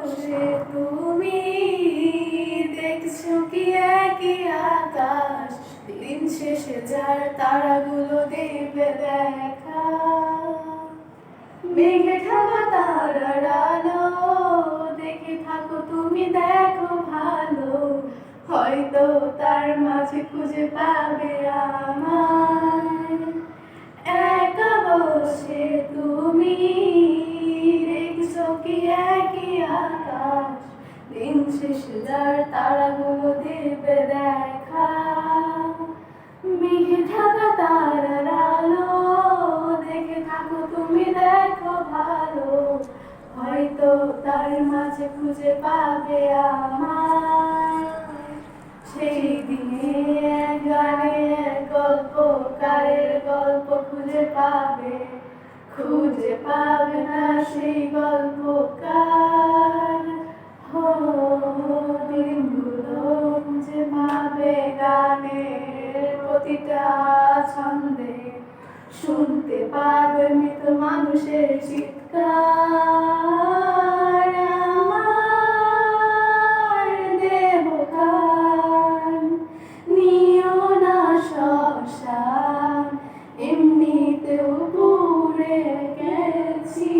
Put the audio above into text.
বসে তুমি দেখছ কি একই আকাশ? দিন শেষে যার তারাগুলো দেবে দেখা। মেঘে ঢাকা তারার দেখে থাকো তুমি দেখো ভালো। হয়তো তার মাঝে খুঁজে পাবে আমায়। একা বসে তুমি দিন শেষে যার তারাগুলো দেবে দেখা মেঘে ঢাকা তারার আলো, দেখে থাকো তুমি দেখো ভালো। হয়তো তার মাঝে খুঁজে পাবে আমার সেই দিনে এক গানে এক গল্পকারের গল্প খুঁজে পাবে। খুঁজে পাবে না সেই গল্পকার গানের প্রতিটা ছন্দে শুনতে পাবে মৃত মানুষের চিৎকার। আমার দেহ নিও না শ্মশান, এমনিতেও পুরে গেছি।